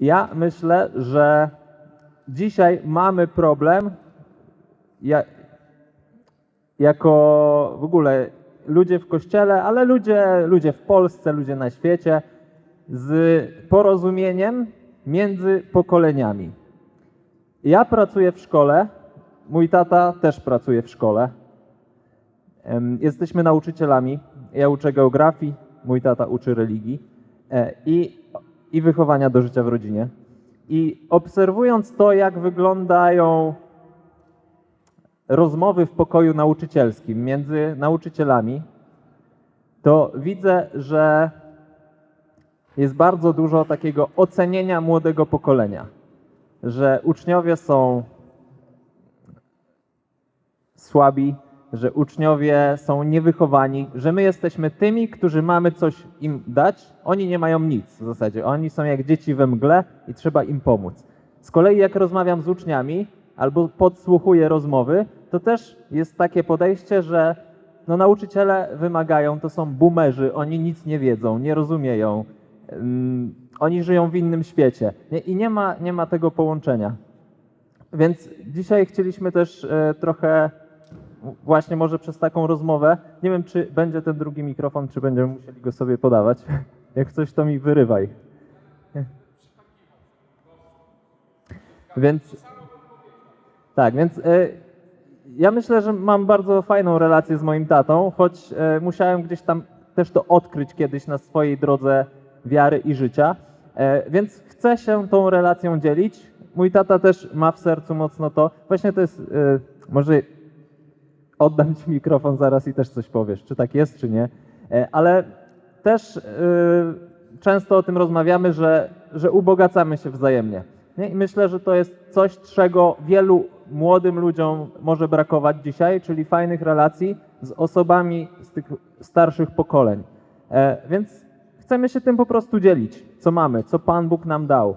Ja myślę, że dzisiaj mamy problem ja, jako w ogóle ludzie w kościele, ale ludzie, ludzie w Polsce, ludzie na świecie z porozumieniem między pokoleniami. Ja pracuję w szkole, mój tata też pracuje w szkole. Jesteśmy nauczycielami. Ja uczę geografii, mój tata uczy religii e, i, i wychowania do życia w rodzinie. I obserwując to, jak wyglądają rozmowy w pokoju nauczycielskim między nauczycielami, to widzę, że jest bardzo dużo takiego ocenienia młodego pokolenia, że uczniowie są słabi, że uczniowie są niewychowani, że my jesteśmy tymi, którzy mamy coś im dać, oni nie mają nic w zasadzie. Oni są jak dzieci we mgle i trzeba im pomóc. Z kolei jak rozmawiam z uczniami albo podsłuchuję rozmowy, to też jest takie podejście, że no, nauczyciele wymagają, to są boomerzy, oni nic nie wiedzą, nie rozumieją, ym, oni żyją w innym świecie nie, i nie ma, nie ma tego połączenia. Więc dzisiaj chcieliśmy też e, trochę właśnie może przez taką rozmowę, nie wiem czy będzie ten drugi mikrofon, czy będziemy musieli go sobie podawać. Jak coś to mi wyrywaj. Więc tak, więc e, ja myślę, że mam bardzo fajną relację z moim tatą, choć e, musiałem gdzieś tam też to odkryć kiedyś na swojej drodze wiary i życia. E, więc chcę się tą relacją dzielić. Mój tata też ma w sercu mocno to. Właśnie to jest, może oddam ci mikrofon zaraz i też coś powiesz, czy tak jest, czy nie. E, Ale też e, często o tym rozmawiamy, że, że ubogacamy się wzajemnie. Nie? I myślę, że to jest coś, czego wielu młodym ludziom może brakować dzisiaj, czyli fajnych relacji z osobami z tych starszych pokoleń. E, Więc chcemy się tym po prostu dzielić, co mamy, co Pan Bóg nam dał.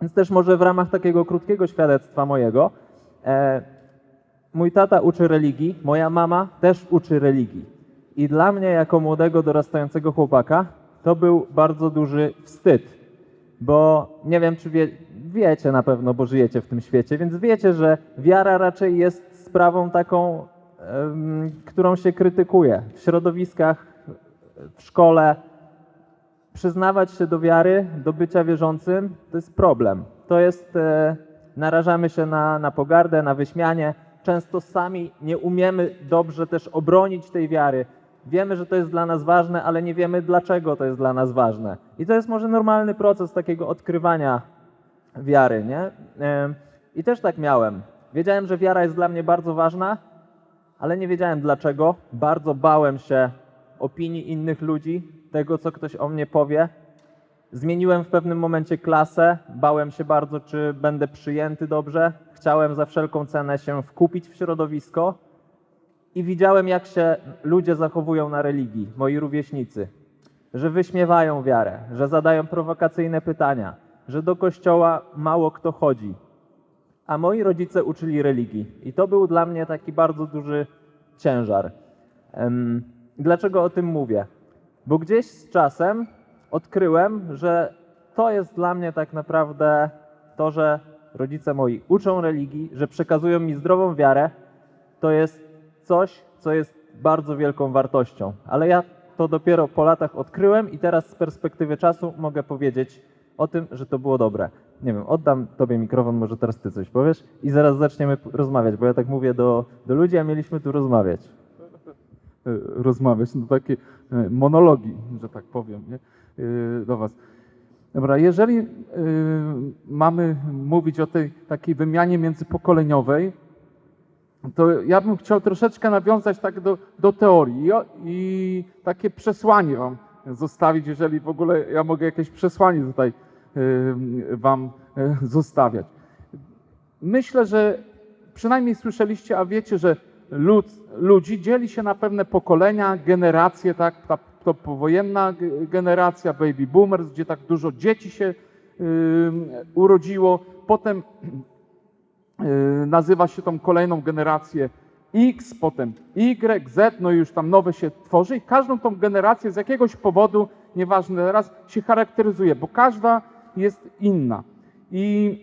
Więc też może w ramach takiego krótkiego świadectwa mojego, e, mój tata uczy religii, moja mama też uczy religii. I dla mnie, jako młodego, dorastającego chłopaka, to był bardzo duży wstyd, bo nie wiem, czy wie, wiecie na pewno, bo żyjecie w tym świecie, więc wiecie, że wiara raczej jest sprawą taką, em, którą się krytykuje w środowiskach, w szkole. Przyznawać się do wiary, do bycia wierzącym, to jest problem. To jest, e, narażamy się na, na pogardę, na wyśmianie. Często sami nie umiemy dobrze też obronić tej wiary. Wiemy, że to jest dla nas ważne, ale nie wiemy, dlaczego to jest dla nas ważne. I to jest może normalny proces takiego odkrywania wiary, nie? I też tak miałem. Wiedziałem, że wiara jest dla mnie bardzo ważna, ale nie wiedziałem dlaczego. Bardzo bałem się opinii innych ludzi, tego, co ktoś o mnie powie. Zmieniłem w pewnym momencie klasę, bałem się bardzo, czy będę przyjęty dobrze. Chciałem za wszelką cenę się wkupić w środowisko i widziałem, jak się ludzie zachowują na religii, moi rówieśnicy. Że wyśmiewają wiarę, że zadają prowokacyjne pytania, że do kościoła mało kto chodzi. A moi rodzice uczyli religii i to był dla mnie taki bardzo duży ciężar. Dlaczego o tym mówię? Bo gdzieś z czasem odkryłem, że to jest dla mnie tak naprawdę to, że rodzice moi uczą religii, że przekazują mi zdrową wiarę, to jest coś, co jest bardzo wielką wartością. Ale ja to dopiero po latach odkryłem i teraz z perspektywy czasu mogę powiedzieć o tym, że to było dobre. Nie wiem, oddam Tobie mikrofon, może teraz Ty coś powiesz i zaraz zaczniemy rozmawiać, bo ja tak mówię do, do ludzi, a mieliśmy tu rozmawiać. e, rozmawiać, no takie e, monologi, że tak powiem, nie? E, do Was. Dobra, jeżeli e, mamy mówić o tej takiej wymianie międzypokoleniowej, to ja bym chciał troszeczkę nawiązać tak do, do teorii I, i takie przesłanie Wam zostawić, jeżeli w ogóle ja mogę jakieś przesłanie tutaj e, Wam e, zostawiać. Myślę, że przynajmniej słyszeliście, a wiecie, że lud, ludzi dzieli się na pewne pokolenia, generacje, tak, ta to powojenna generacja, baby boomers, gdzie tak dużo dzieci się urodziło. Potem y, nazywa się tą kolejną generację X, potem Y, Z, no i już tam nowe się tworzy i każdą tą generację z jakiegoś powodu, nieważne teraz, się charakteryzuje, bo każda jest inna. I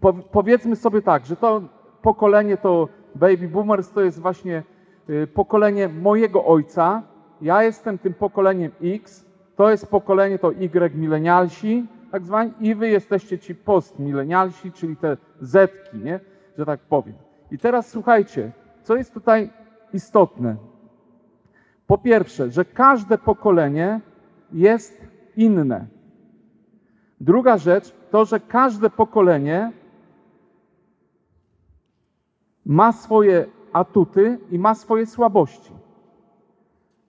po, powiedzmy sobie tak, że to pokolenie to baby boomers to jest właśnie y, pokolenie mojego ojca. Ja jestem tym pokoleniem X, to jest pokolenie to Y milenialsi, tak zwani, i wy jesteście ci postmilenialsi, czyli te Zetki, nie? że tak powiem. I teraz słuchajcie, co jest tutaj istotne. Po pierwsze, że każde pokolenie jest inne. Druga rzecz to, że każde pokolenie ma swoje atuty i ma swoje słabości.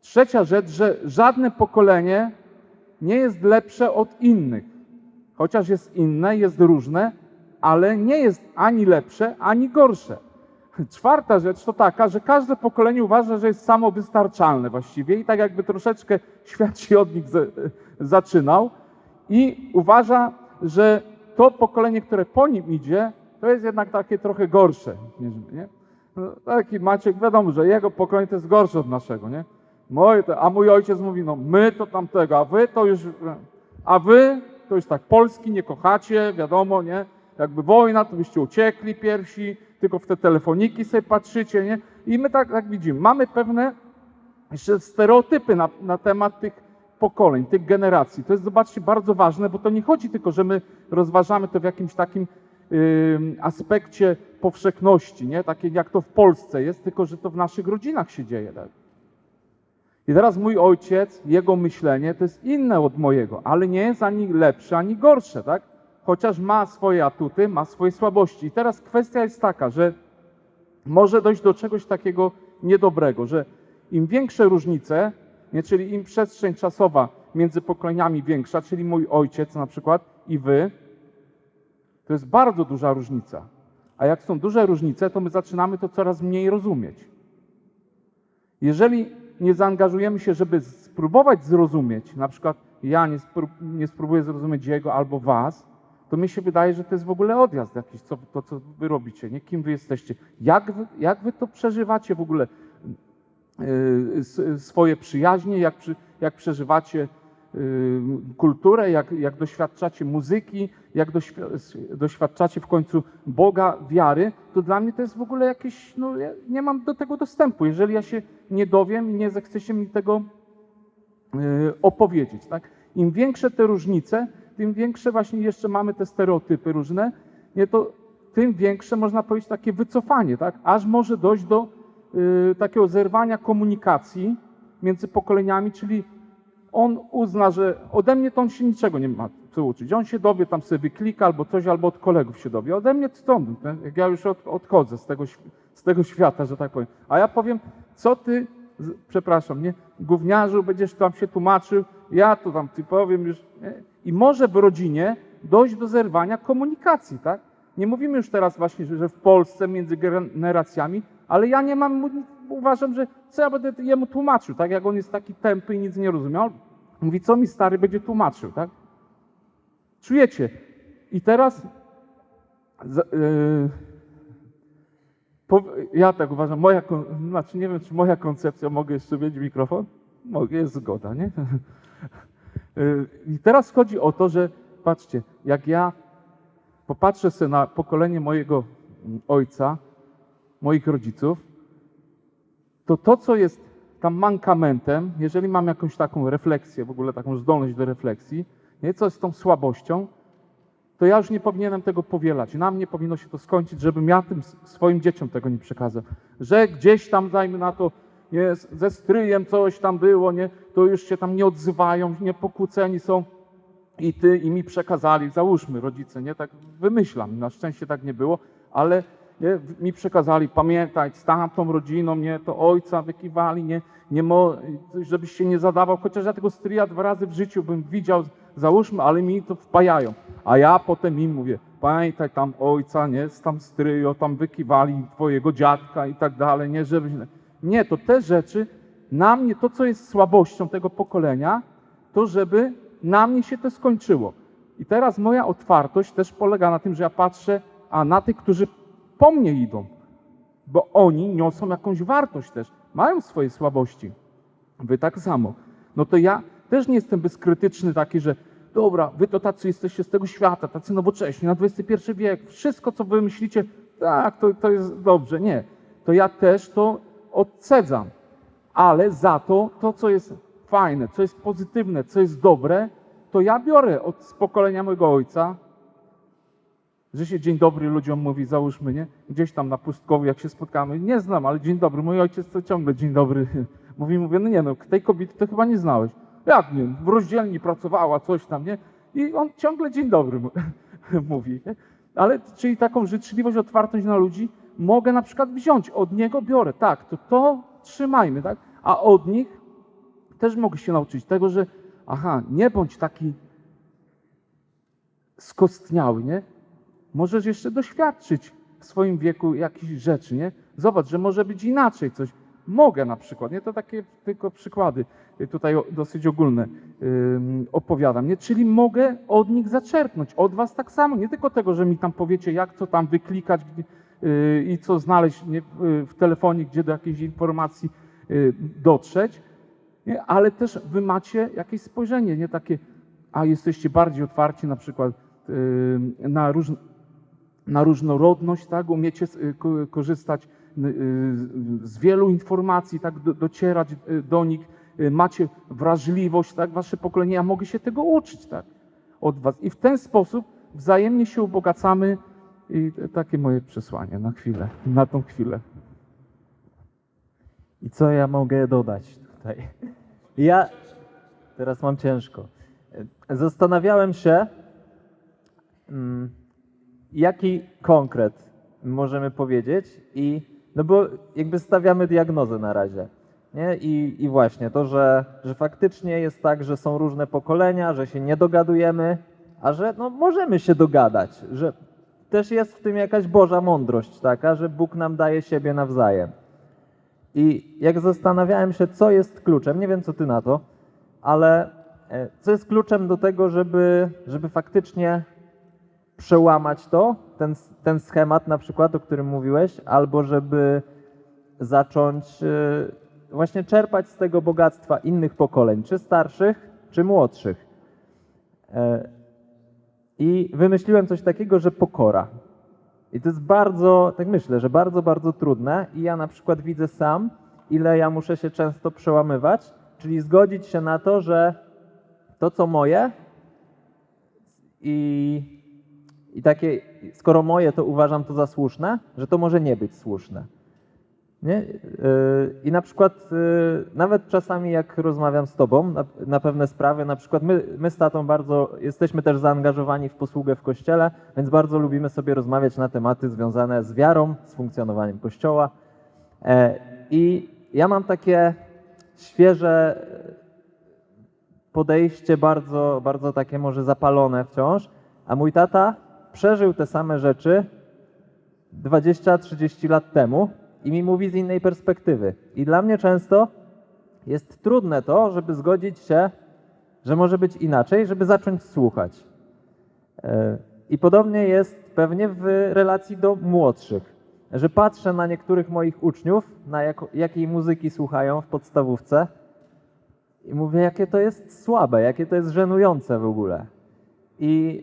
Trzecia rzecz, że żadne pokolenie nie jest lepsze od innych. Chociaż jest inne, jest różne, ale nie jest ani lepsze, ani gorsze. Czwarta rzecz to taka, że każde pokolenie uważa, że jest samowystarczalne właściwie i tak jakby troszeczkę świat się od nich zaczynał i uważa, że to pokolenie, które po nim idzie, to jest jednak takie trochę gorsze. Nie? No, taki Maciek, wiadomo, że jego pokolenie to jest gorsze od naszego, nie? Moje a mój ojciec mówi, no my to tamtego, a wy to już, a wy to już tak Polski nie kochacie, wiadomo, nie? Jakby wojna, to byście uciekli pierwsi, tylko w te telefoniki sobie patrzycie, nie? I my tak, tak widzimy, mamy pewne jeszcze stereotypy na, na temat tych pokoleń, tych generacji. To jest, zobaczcie, bardzo ważne, bo to nie chodzi tylko, że my rozważamy to w jakimś takim aspekcie powszechności, nie? Takie jak to w Polsce jest, tylko że to w naszych rodzinach się dzieje. Tak? I teraz mój ojciec, jego myślenie to jest inne od mojego, ale nie jest ani lepsze, ani gorsze, tak? Chociaż ma swoje atuty, ma swoje słabości. I teraz kwestia jest taka, że może dojść do czegoś takiego niedobrego, że im większe różnice, nie, czyli im przestrzeń czasowa między pokoleniami większa, czyli mój ojciec na przykład i wy, to jest bardzo duża różnica. A jak są duże różnice, to my zaczynamy to coraz mniej rozumieć. Jeżeli nie zaangażujemy się, żeby spróbować zrozumieć, na przykład ja nie, nie spróbuję zrozumieć jego albo was, to mi się wydaje, że to jest w ogóle odjazd jakiś, co, to co wy robicie, nie? Kim wy jesteście. Jak wy, jak wy to przeżywacie w ogóle yy, swoje przyjaźnie, jak, przy, jak przeżywacie kulturę, jak, jak doświadczacie muzyki, jak doświ- doświadczacie w końcu Boga, wiary, to dla mnie to jest w ogóle jakieś, no ja nie mam do tego dostępu. Jeżeli ja się nie dowiem i nie zechcecie mi tego yy, opowiedzieć, tak? Im większe te różnice, tym większe właśnie jeszcze mamy te stereotypy różne, nie, to tym większe można powiedzieć takie wycofanie, tak? Aż może dojść do yy, takiego zerwania komunikacji między pokoleniami, czyli on uzna, że ode mnie to on się niczego nie ma co uczyć. On się dowie, tam sobie wyklika albo coś, albo od kolegów się dowie. Ode mnie stąd, jak ja już od, odchodzę z tego, z tego świata, że tak powiem. A ja powiem, co ty, przepraszam, nie, gówniarzu, będziesz tam się tłumaczył, ja to tam ty powiem już. Nie? I może w rodzinie dojść do zerwania komunikacji, tak? Nie mówimy już teraz właśnie, że w Polsce między generacjami, ale ja nie mam, uważam, że co ja będę jemu tłumaczył, tak? Jak on jest taki tępy i nic nie rozumiał. Mówi, co mi stary będzie tłumaczył, tak? Czujecie? I teraz yy, po, ja tak uważam, moja, znaczy nie wiem, czy moja koncepcja, mogę jeszcze mieć mikrofon? Mogę, jest zgoda, nie? Yy, I teraz chodzi o to, że patrzcie, jak ja popatrzę sobie na pokolenie mojego ojca, moich rodziców, to to, co jest tam mankamentem, jeżeli mam jakąś taką refleksję, w ogóle taką zdolność do refleksji, nie, co jest tą słabością, to ja już nie powinienem tego powielać. Na mnie powinno się to skończyć, żebym ja tym swoim dzieciom tego nie przekazał. Że gdzieś tam, dajmy na to, nie, ze stryjem coś tam było, nie, to już się tam nie odzywają, nie pokłóceni są i ty i mi przekazali, załóżmy rodzice, nie, tak wymyślam, na szczęście tak nie było, ale nie, mi przekazali, pamiętaj, z tamtą rodziną, nie, to ojca wykiwali, nie, nie mo, żebyś się nie zadawał, chociaż ja tego stryja dwa razy w życiu bym widział, załóżmy, ale mi to wpajają. A ja potem im mówię, pamiętaj tam ojca, nie, tam stryjo, tam wykiwali twojego dziadka i tak dalej, nie, żebyś... Nie, to te rzeczy, na mnie, to co jest słabością tego pokolenia, to żeby na mnie się to skończyło. I teraz moja otwartość też polega na tym, że ja patrzę, a na tych, którzy po mnie idą, bo oni niosą jakąś wartość też, mają swoje słabości. Wy tak samo. No to ja też nie jestem bezkrytyczny taki, że dobra, wy to tacy jesteście z tego świata, tacy nowocześni, na XXI wiek, wszystko co wy myślicie, tak, to, to jest dobrze. Nie, to ja też to odcedzam, ale za to, to co jest fajne, co jest pozytywne, co jest dobre, to ja biorę od pokolenia mojego ojca, że się dzień dobry ludziom mówi, załóżmy, nie? Gdzieś tam na pustkowiu, jak się spotkamy, nie znam, ale dzień dobry, mój ojciec to ciągle dzień dobry mówi, mówię, no nie no, tej kobiety to chyba nie znałeś. Jak nie, w rozdzielni pracowała, coś tam, nie? I on ciągle dzień dobry mówi, nie? Ale, czyli taką życzliwość, otwartość na ludzi mogę na przykład wziąć, od niego biorę, tak, to to trzymajmy, tak? A od nich też mogę się nauczyć tego, że aha, nie bądź taki skostniały, nie? Możesz jeszcze doświadczyć w swoim wieku jakichś rzeczy, nie? Zobacz, że może być inaczej coś. Mogę na przykład, nie? To takie tylko przykłady tutaj dosyć ogólne ym, opowiadam, nie? Czyli mogę od nich zaczerpnąć, od was tak samo, nie tylko tego, że mi tam powiecie, jak co tam wyklikać gdzie- y, i co znaleźć nie? w- telefonie, gdzie do jakiejś informacji y, dotrzeć, nie? ale też wy macie jakieś spojrzenie, nie takie, a jesteście bardziej otwarci na przykład na, róż, na różnorodność, tak? umiecie y, ko- korzystać y, y, z wielu informacji, tak? Do, docierać do nich, macie wrażliwość, tak? wasze pokolenie, ja mogę się tego uczyć tak? od was. I w ten sposób wzajemnie się ubogacamy i takie moje przesłanie na chwilę, na tą chwilę. I co ja mogę dodać tutaj? Ja teraz mam ciężko. Zastanawiałem się, mm, jaki konkret możemy powiedzieć i no bo jakby stawiamy diagnozę na razie. Nie? I, I właśnie to, że, że faktycznie jest tak, że są różne pokolenia, że się nie dogadujemy, a że no, możemy się dogadać, że też jest w tym jakaś Boża mądrość taka, że Bóg nam daje siebie nawzajem. I jak zastanawiałem się, co jest kluczem, nie wiem co ty na to, ale e, co jest kluczem do tego, żeby, żeby faktycznie przełamać to, ten, ten schemat na przykład, o którym mówiłeś, albo żeby zacząć e, właśnie czerpać z tego bogactwa innych pokoleń, czy starszych, czy młodszych. E, I wymyśliłem coś takiego, że pokora. I to jest bardzo, tak myślę, że bardzo, bardzo trudne. I ja na przykład widzę sam, ile ja muszę się często przełamywać, czyli zgodzić się na to, że to, co moje, i, i takie, skoro moje, to uważam to za słuszne, że to może nie być słuszne. Nie? Yy, I na przykład yy, nawet czasami jak rozmawiam z tobą na, na pewne sprawy, na przykład my, my z tatą bardzo jesteśmy też zaangażowani w posługę w kościele, więc bardzo lubimy sobie rozmawiać na tematy związane z wiarą, z funkcjonowaniem kościoła. E, I ja mam takie świeże podejście, bardzo, bardzo takie może zapalone wciąż, a mój tata przeżył te same rzeczy 20-30 lat temu i mi mówi z innej perspektywy. I dla mnie często jest trudne to, żeby zgodzić się, że może być inaczej, żeby zacząć słuchać. E, I podobnie jest pewnie w relacji do młodszych, że patrzę na niektórych moich uczniów, na jak, jakiej muzyki słuchają w podstawówce i mówię, jakie to jest słabe, jakie to jest żenujące w ogóle. I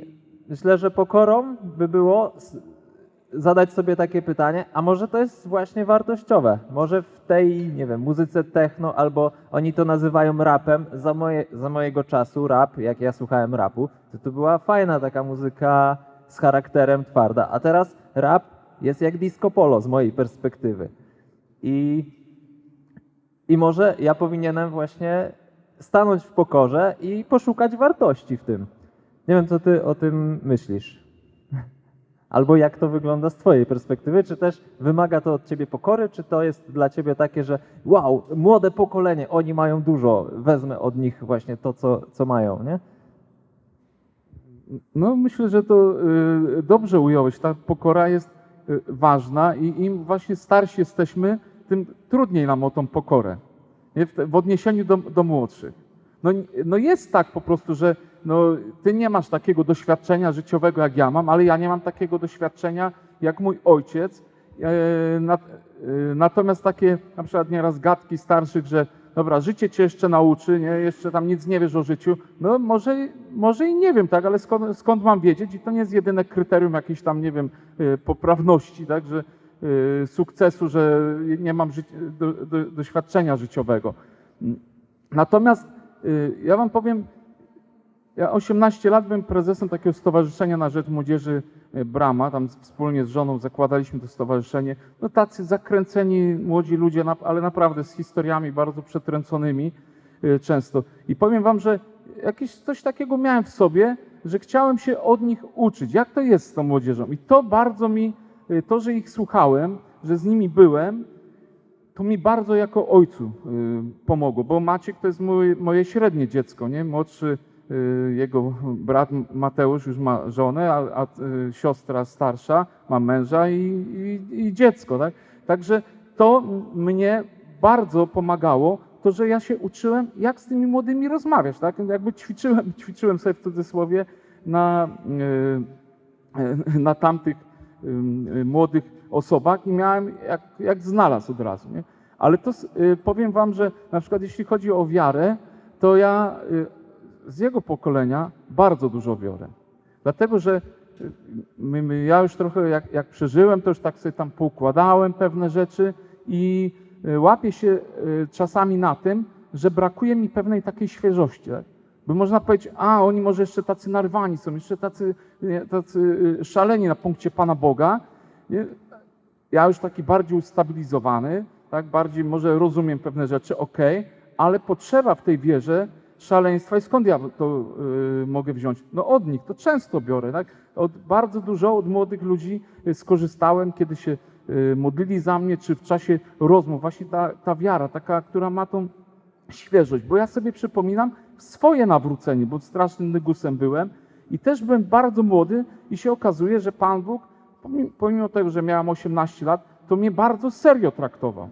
myślę, że pokorą by było zadać sobie takie pytanie, a może to jest właśnie wartościowe? Może w tej, nie wiem, muzyce techno, albo oni to nazywają rapem, za, moje, za mojego czasu rap, jak ja słuchałem rapu, to to była fajna taka muzyka z charakterem twarda, a teraz rap jest jak disco polo z mojej perspektywy. I, I może ja powinienem właśnie stanąć w pokorze i poszukać wartości w tym. Nie wiem, co ty o tym myślisz. Albo jak to wygląda z Twojej perspektywy? Czy też wymaga to od Ciebie pokory, czy to jest dla Ciebie takie, że wow, młode pokolenie, oni mają dużo, wezmę od nich właśnie to, co, co mają, nie? No myślę, że to y, dobrze ująłeś. Ta pokora jest y, ważna i im właśnie starsi jesteśmy, tym trudniej nam o tą pokorę. W odniesieniu do, do młodszych. No, no jest tak po prostu, że no, ty nie masz takiego doświadczenia życiowego jak ja mam, ale ja nie mam takiego doświadczenia jak mój ojciec. E, e, natomiast takie na przykład nieraz gadki starszych, że dobra, życie cię jeszcze nauczy, nie? jeszcze tam nic nie wiesz o życiu, no może, może i nie wiem, tak, ale skąd, skąd mam wiedzieć? I to nie jest jedyne kryterium jakiejś tam, nie wiem, y, poprawności, tak, że sukcesu, że nie mam ży- do, do, doświadczenia życiowego. Natomiast ja wam powiem, ja 18 lat byłem prezesem takiego stowarzyszenia na rzecz młodzieży y, Brama, tam wspólnie z żoną zakładaliśmy to stowarzyszenie. No tacy zakręceni młodzi ludzie, ale naprawdę z historiami bardzo przetręconymi y, często. I powiem wam, że jakieś coś takiego miałem w sobie, że chciałem się od nich uczyć. Jak to jest z tą młodzieżą? I to bardzo mi, y, to, że ich słuchałem, że z nimi byłem, to mi bardzo jako ojcu pomogło, bo Maciek to jest moje średnie dziecko, nie? Młodszy jego brat Mateusz już ma żonę, a, a y, siostra starsza ma męża i, i, i dziecko, tak? Także to mnie bardzo pomagało, to, że ja się uczyłem, jak z tymi młodymi rozmawiać, tak? Jakby ćwiczyłem, ćwiczyłem sobie w cudzysłowie na, y, na tamtych y, młodych osobach i miałem jak, jak znalazł od razu. Nie? Ale to y, powiem wam, że na przykład jeśli chodzi o wiarę, to ja y, z jego pokolenia bardzo dużo biorę. Dlatego, że y, ja już trochę jak, jak przeżyłem, to już tak sobie tam poukładałem pewne rzeczy i y, łapię się y, czasami na tym, że brakuje mi pewnej takiej świeżości. Tak? Bo można powiedzieć, a oni może jeszcze tacy narwani są, jeszcze tacy, tacy szaleni na punkcie Pana Boga. Ja już taki bardziej ustabilizowany, tak, bardziej może rozumiem pewne rzeczy, ok, ale potrzeba w tej wierze szaleństwa i skąd ja to y, mogę wziąć? No od nich, to często biorę, tak? Od, bardzo dużo od młodych ludzi y, skorzystałem, kiedy się y, modlili za mnie, czy w czasie rozmów, właśnie ta, ta wiara, taka, która ma tą świeżość, bo ja sobie przypominam swoje nawrócenie, bo strasznym nygusem byłem i też byłem bardzo młody i się okazuje, że Pan Bóg, pomimo tego, że miałem 18 lat, to mnie bardzo serio traktował.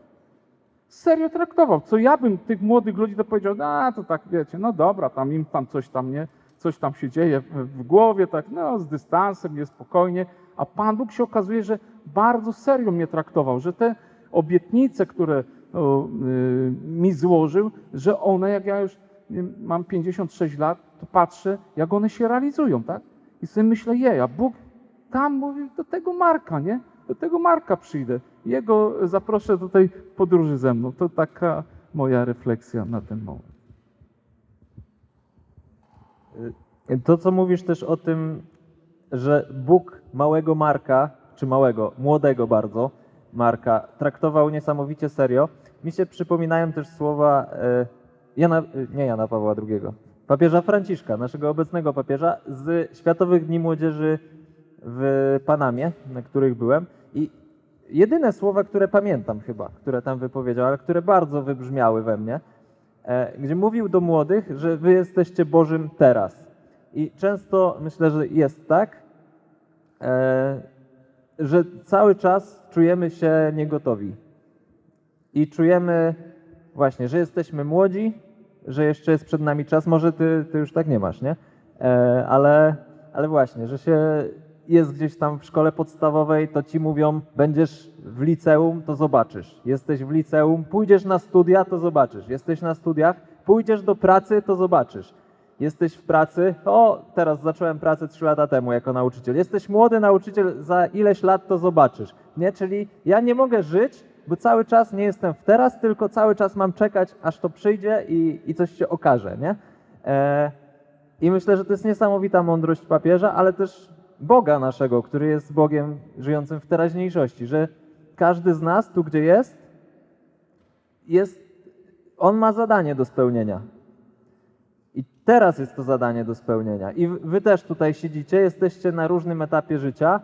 Serio traktował. Co ja bym tych młodych ludzi to powiedział, a to tak wiecie, no dobra, tam im tam coś tam nie, coś tam się dzieje w, głowie, tak no z dystansem, jest spokojnie, a Pan Bóg się okazuje, że bardzo serio mnie traktował, że te obietnice, które y, mi złożył, że one, jak ja już mam 56 lat, to patrzę, jak one się realizują, tak? I sobie myślę, jej, a Bóg tam mówi, do tego Marka, nie? Do tego Marka przyjdę. Jego zaproszę do tej podróży ze mną. To taka moja refleksja na ten moment. To, co mówisz też o tym, że Bóg małego Marka, czy małego, młodego bardzo Marka, traktował niesamowicie serio, mi się przypominają też słowa e, Jana, e, nie Jana Pawła II, papieża Franciszka, naszego obecnego papieża, z Światowych Dni Młodzieży w Panamie, na których byłem. I jedyne słowa, które pamiętam chyba, które tam wypowiedział, ale które bardzo wybrzmiały we mnie, e, gdzie mówił do młodych, że wy jesteście Bożym teraz. I często myślę, że jest tak, e, że cały czas czujemy się niegotowi. I czujemy właśnie, że jesteśmy młodzi, że jeszcze jest przed nami czas. Może ty, ty już tak nie masz, nie? E, ale, ale właśnie, że się jest gdzieś tam w szkole podstawowej, to ci mówią, będziesz w liceum, to zobaczysz. Jesteś w liceum, pójdziesz na studia, to zobaczysz. Jesteś na studiach, pójdziesz do pracy, to zobaczysz. Jesteś w pracy, o, teraz zacząłem pracę 3 lata temu jako nauczyciel. Jesteś młody nauczyciel, za ileś lat to zobaczysz. Nie? Czyli ja nie mogę żyć, bo cały czas nie jestem w teraz, tylko cały czas mam czekać, aż to przyjdzie i, i coś się okaże. Nie? E, I myślę, że to jest niesamowita mądrość papieża, ale też Boga naszego, który jest Bogiem żyjącym w teraźniejszości, że każdy z nas, tu gdzie jest, jest, on ma zadanie do spełnienia. I teraz jest to zadanie do spełnienia. I wy- też tutaj siedzicie, jesteście na różnym etapie życia.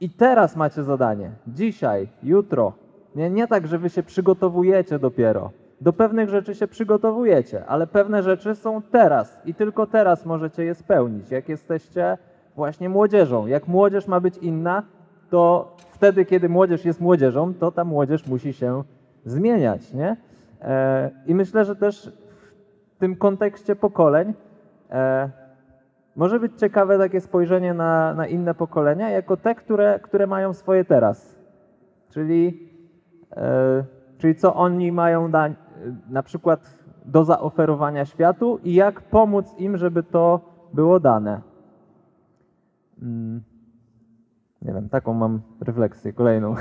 I teraz macie zadanie. Dzisiaj, jutro. Nie, nie tak, że wy się przygotowujecie dopiero. Do pewnych rzeczy się przygotowujecie, ale pewne rzeczy są teraz i tylko teraz możecie je spełnić. Jak jesteście właśnie młodzieżą. Jak młodzież ma być inna, to wtedy, kiedy młodzież jest młodzieżą, to ta młodzież musi się zmieniać, nie? E, I myślę, że też w tym kontekście pokoleń e, może być ciekawe takie spojrzenie na, na inne pokolenia, jako te, które, które mają swoje teraz. Czyli, e, czyli co oni mają da, na przykład do zaoferowania światu i jak pomóc im, żeby to było dane. Mm, Nie wiem, taką mam refleksję kolejną.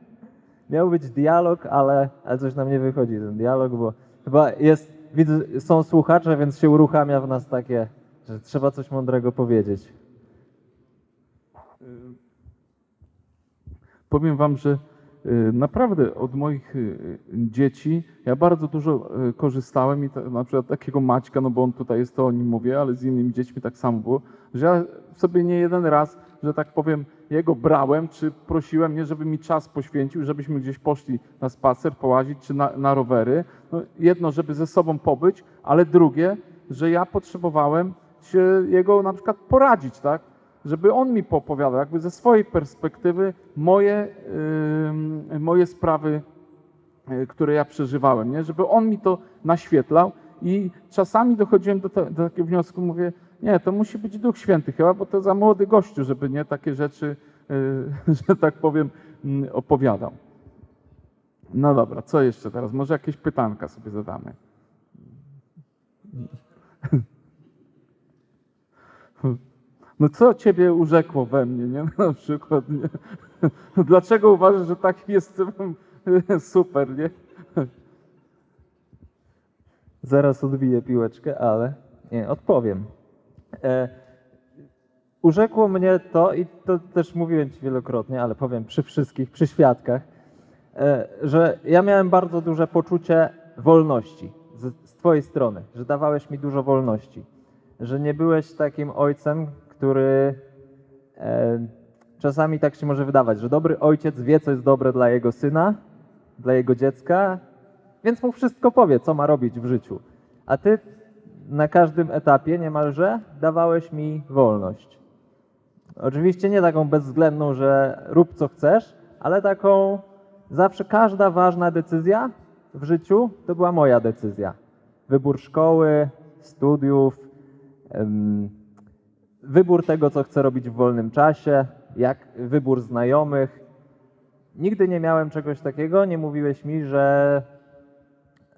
Miał być dialog, ale, ale coś nam nie wychodzi ten dialog, bo chyba jest, widzę, są słuchacze, więc się uruchamia w nas takie, że trzeba coś mądrego powiedzieć. Powiem wam, że naprawdę od moich y, dzieci ja bardzo dużo y, korzystałem i na przykład takiego Maćka, no bo on tutaj jest, to o nim mówię, ale z innymi dziećmi tak samo było, że ja sobie nie jeden raz, że tak powiem, jego brałem, czy prosiłem, nie, żeby mi czas poświęcił, żebyśmy gdzieś poszli na spacer, połazić, czy na, na rowery. No, jedno, żeby ze sobą pobyć, ale drugie, że ja potrzebowałem się jego na przykład poradzić, tak? Żeby on mi popowiadał, jakby ze swojej perspektywy moje, ym, moje sprawy, y, które ja przeżywałem, nie? żeby on mi to naświetlał i czasami dochodziłem do, te, do takiego wniosku, mówię, nie, to musi być Duch Święty chyba, bo to za młody gościu, żeby nie takie rzeczy, y, że tak powiem, mm, opowiadał. No dobra, co jeszcze teraz? Może jakieś pytanka sobie zadamy. No co ciebie urzekło we mnie, nie? Na przykład, nie? Dlaczego uważasz, że taki jestem super, nie? Zaraz odbiję piłeczkę, ale nie, odpowiem. E, urzekło mnie to, i to też mówiłem Ci wielokrotnie, ale powiem przy wszystkich, przy świadkach, e, że ja miałem bardzo duże poczucie wolności z, z Twojej strony, że dawałeś mi dużo wolności, że nie byłeś takim ojcem, który e, czasami tak się może wydawać, że dobry ojciec wie, co jest dobre dla jego syna, dla jego dziecka, więc mu wszystko powie, co ma robić w życiu. A ty na każdym etapie niemalże dawałeś mi wolność. Oczywiście nie taką bezwzględną, że rób co chcesz, ale taką zawsze każda ważna decyzja w życiu to była moja decyzja. Wybór szkoły, studiów, wybór tego, co chcę robić w wolnym czasie, jak wybór znajomych. Nigdy nie miałem czegoś takiego, nie mówiłeś mi, że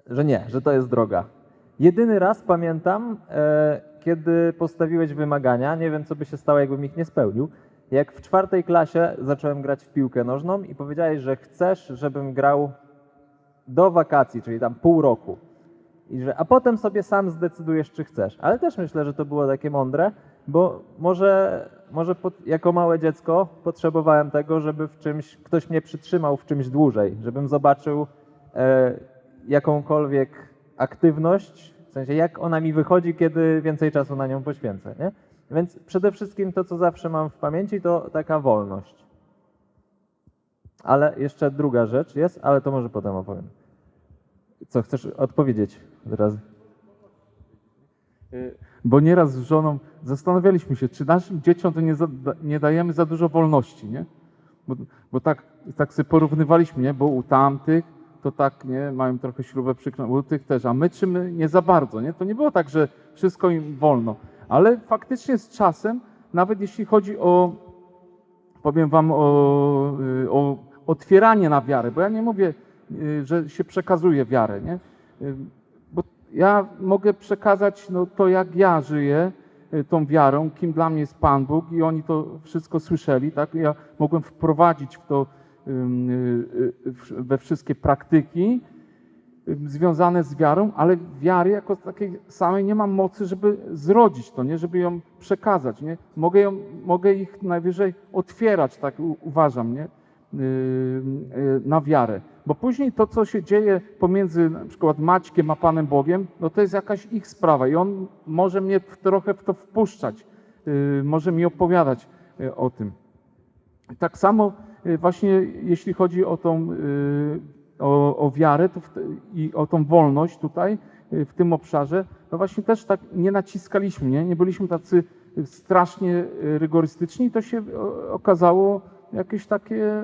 że nie, że to jest droga. Jedyny raz pamiętam, e, kiedy postawiłeś wymagania, nie wiem co by się stało, jakbym ich nie spełnił, jak w czwartej klasie zacząłem grać w piłkę nożną i powiedziałeś, że chcesz, żebym grał do wakacji, czyli tam pół roku. I że, a potem sobie sam zdecydujesz, czy chcesz. Ale też myślę, że to było takie mądre, bo może, może pod, jako małe dziecko potrzebowałem tego, żeby w czymś ktoś mnie przytrzymał w czymś dłużej, żebym zobaczył e, jakąkolwiek aktywność, w sensie jak ona mi wychodzi, kiedy więcej czasu na nią poświęcę. Nie? Więc przede wszystkim to, co zawsze mam w pamięci, to taka wolność. Ale jeszcze druga rzecz jest, ale to może potem opowiem. Co, chcesz odpowiedzieć od razu? Bo nieraz z żoną zastanawialiśmy się, czy naszym dzieciom to nie, za, nie dajemy za dużo wolności, nie? Bo, bo tak, tak sobie porównywaliśmy, nie? Bo u tamtych to tak, nie? Mają trochę śrubę przykną, u tych też, a my czy my nie za bardzo, nie? To nie było tak, że wszystko im wolno. Ale faktycznie z czasem, nawet jeśli chodzi o, powiem wam o, y, o otwieranie na wiarę, bo ja nie mówię, y, że się przekazuje wiarę, nie? Ja mogę przekazać no, to, jak ja żyję y, tą wiarą, kim dla mnie jest Pan Bóg i oni to wszystko słyszeli, tak? Ja mogłem wprowadzić w to y, y, we wszystkie praktyki związane z wiarą, ale wiary jako takiej samej nie mam mocy, żeby zrodzić to, nie? żeby ją przekazać. Nie? Mogę, ją, mogę ich najwyżej otwierać, tak uważam, nie? Yy, yy, na wiarę. Bo później to, co się dzieje pomiędzy na przykład Maćkiem a Panem Bogiem, no to jest jakaś ich sprawa i on może mnie trochę w to wpuszczać, yy, może mi opowiadać o tym. Tak samo y, właśnie jeśli chodzi o tą y, o, o wiarę i o tą wolność tutaj y, w tym obszarze, no właśnie też tak nie naciskaliśmy, nie, nie byliśmy tacy y, strasznie y, rygorystyczni to się okazało jakieś takie,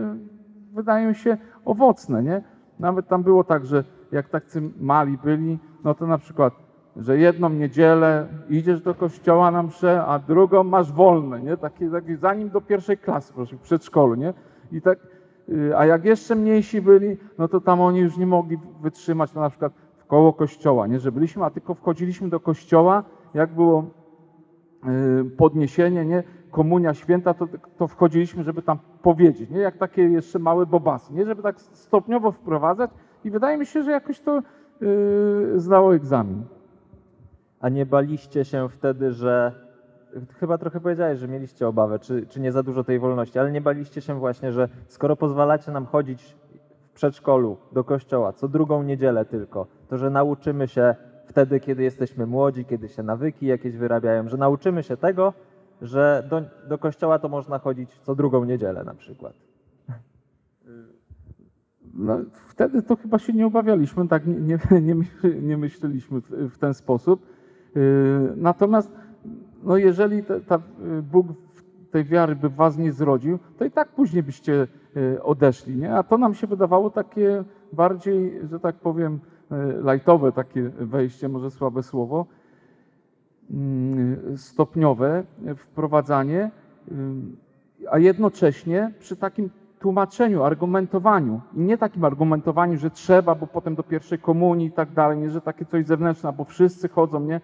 wydaje mi się, owocne, nie? Nawet tam było tak, że jak tacy mali byli, no to na przykład, że jedną niedzielę idziesz do kościoła na mszę, a drugą masz wolne, nie? Takie, takie zanim do pierwszej klasy, proszę, w przedszkolu, nie? I tak, y, a jak jeszcze mniejsi byli, no to tam oni już nie mogli wytrzymać, to na przykład koło kościoła, nie, że byliśmy, a tylko wchodziliśmy do kościoła, jak było y, podniesienie, nie, komunia święta, to, to wchodziliśmy, żeby tam powiedzieć, nie, jak takie jeszcze małe bobasy, nie, żeby tak stopniowo wprowadzać i wydaje mi się, że jakoś to y, zdało egzamin. A nie baliście się wtedy, że chyba trochę powiedziałeś, że mieliście obawę, czy, czy nie za dużo tej wolności, ale nie baliście się właśnie, że skoro pozwalacie nam chodzić w przedszkolu do kościoła co drugą niedzielę tylko, to że nauczymy się wtedy, kiedy jesteśmy młodzi, kiedy się nawyki jakieś wyrabiają, że nauczymy się tego, że do, do kościoła to można chodzić co drugą niedzielę na przykład. No, wtedy to chyba się nie obawialiśmy, tak nie, nie, nie, myśl- nie myśleliśmy w, ten sposób. Yy, Natomiast no jeżeli te, ta, y, Bóg tej wiary by was nie zrodził, to i tak później byście y, odeszli, nie? A to nam się wydawało takie bardziej, że tak powiem, lajtowe takie wejście, może słabe słowo, stopniowe y, wprowadzanie, y, a jednocześnie przy takim tłumaczeniu, argumentowaniu i nie takim argumentowaniu, że trzeba, bo potem do pierwszej komunii i tak dalej, nie, że takie coś zewnętrzne, bo wszyscy chodzą, nie,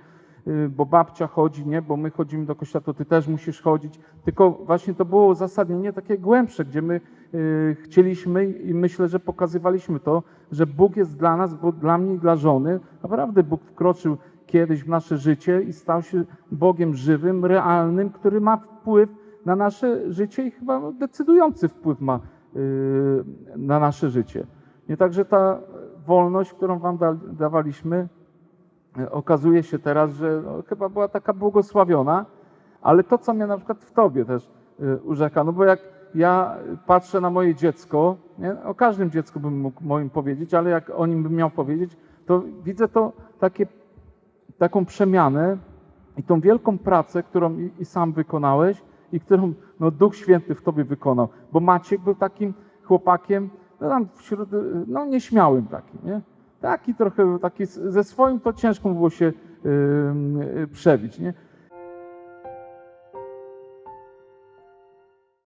Y, bo babcia chodzi, nie, bo my chodzimy do kościoła, to ty też musisz chodzić, tylko właśnie to było uzasadnienie takie głębsze, gdzie my y, chcieliśmy i myślę, że pokazywaliśmy to, że Bóg jest dla nas, bo dla mnie i dla żony, naprawdę Bóg wkroczył kiedyś w nasze życie i stał się Bogiem żywym, realnym, który ma wpływ na nasze życie i chyba decydujący wpływ ma y, na nasze życie. Nie także ta wolność, którą wam da, dawaliśmy, e, okazuje się teraz, że no, chyba była taka błogosławiona, ale to, co mnie na przykład w tobie też y, urzeka, no bo jak ja patrzę na moje dziecko, nie? o każdym dziecku bym mógł moim powiedzieć, ale jak o nim bym miał powiedzieć, to widzę to takie, taką przemianę i tą wielką pracę, którą i, i sam wykonałeś i którą no, Duch Święty w tobie wykonał. Bo Maciek był takim chłopakiem, no tam wśród, no nieśmiałym takim, nie? Taki trochę, taki ze swoim to ciężko było się y, y, przebić, nie?